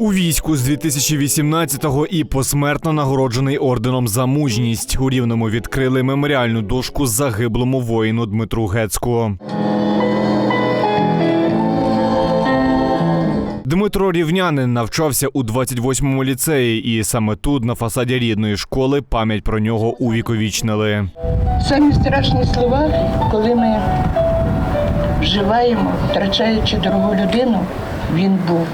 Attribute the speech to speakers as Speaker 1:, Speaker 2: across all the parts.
Speaker 1: У війську з 2018-го і посмертно нагороджений орденом за мужність. У рівному відкрили меморіальну дошку загиблому воїну Дмитру Гецьку. Дмитро Рівнянин навчався у 28-му ліцеї, і саме тут, на фасаді рідної школи, пам'ять про нього увіковічнили.
Speaker 2: Самі страшні слова, коли ми вживаємо, втрачаючи дорогу людину, він був.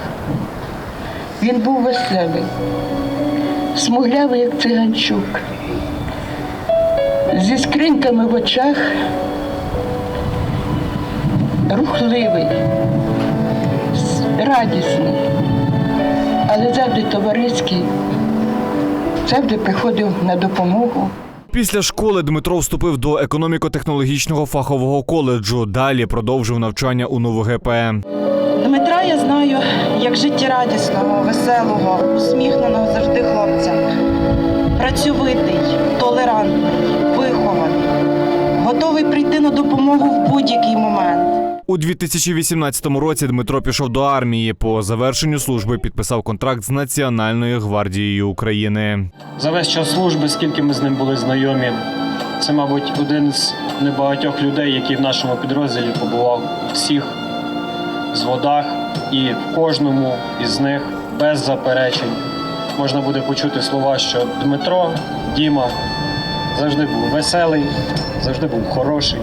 Speaker 2: Він був веселий, смуглявий, як циганчук, зі скриньками в очах, рухливий, радісний, але завжди товариський, завжди приходив на допомогу.
Speaker 1: Після школи Дмитро вступив до економіко-технологічного фахового коледжу. Далі продовжив навчання у НУВГП.
Speaker 3: Я знаю як життєрадісного, веселого, усміхненого завжди хлопця. Працьовитий, толерантний, вихований, готовий прийти на допомогу в будь-який момент.
Speaker 1: У 2018 році Дмитро пішов до армії. По завершенню служби підписав контракт з Національною гвардією України.
Speaker 4: За весь час служби, скільки ми з ним були знайомі, це, мабуть, один з небагатьох людей, який в нашому підрозділі побував всіх зводах, і в кожному із них без заперечень можна буде почути слова, що Дмитро, Діма завжди був веселий, завжди був хороший,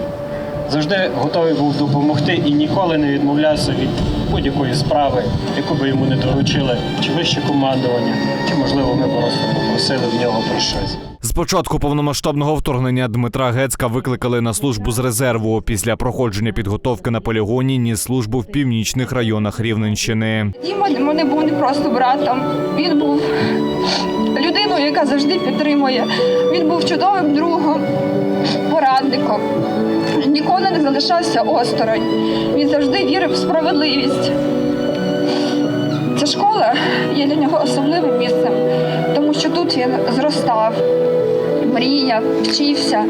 Speaker 4: завжди готовий був допомогти і ніколи не відмовлявся від будь-якої справи, яку би йому не доручили, чи вище командування, чи можливо ми просто попросили в нього про щось.
Speaker 1: Початку повномасштабного вторгнення Дмитра Гецька викликали на службу з резерву. Після проходження підготовки на полігоні ніс службу в північних районах Рівненщини.
Speaker 5: Для мене був не просто братом. Він був людиною, яка завжди підтримує. Він був чудовим другом, порадником. Ніколи не залишався осторонь. Він завжди вірив в справедливість. Ця школа є для нього особливим місцем, тому що тут він зростав, мріяв, вчився.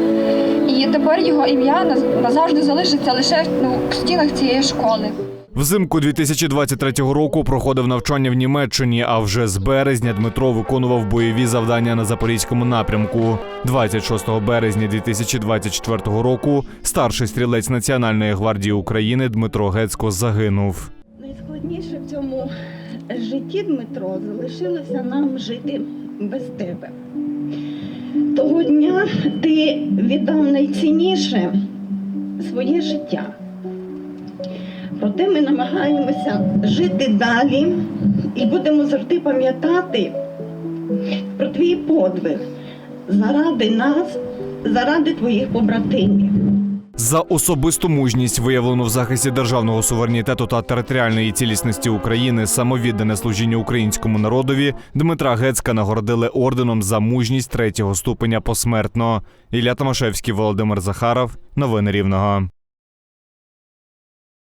Speaker 5: І тепер його ім'я назавжди залишиться лише ну, в стінах цієї школи.
Speaker 1: Взимку 2023 року проходив навчання в Німеччині. А вже з березня Дмитро виконував бойові завдання на запорізькому напрямку. 26 березня 2024 року старший стрілець Національної гвардії України Дмитро Гецько загинув.
Speaker 6: Найскладніше в цьому житті, Дмитро, залишилося нам жити без тебе. Того дня ти віддав найцінніше своє життя. Проте ми намагаємося жити далі і будемо завжди пам'ятати про твій подвиг заради нас, заради твоїх побратимів.
Speaker 1: За особисту мужність, виявлену в захисті державного суверенітету та територіальної цілісності України, самовіддане служіння українському народові, Дмитра Гецька нагородили орденом за мужність третього ступеня посмертно. Ілля Томашевський, Володимир Захаров. Новини Рівного.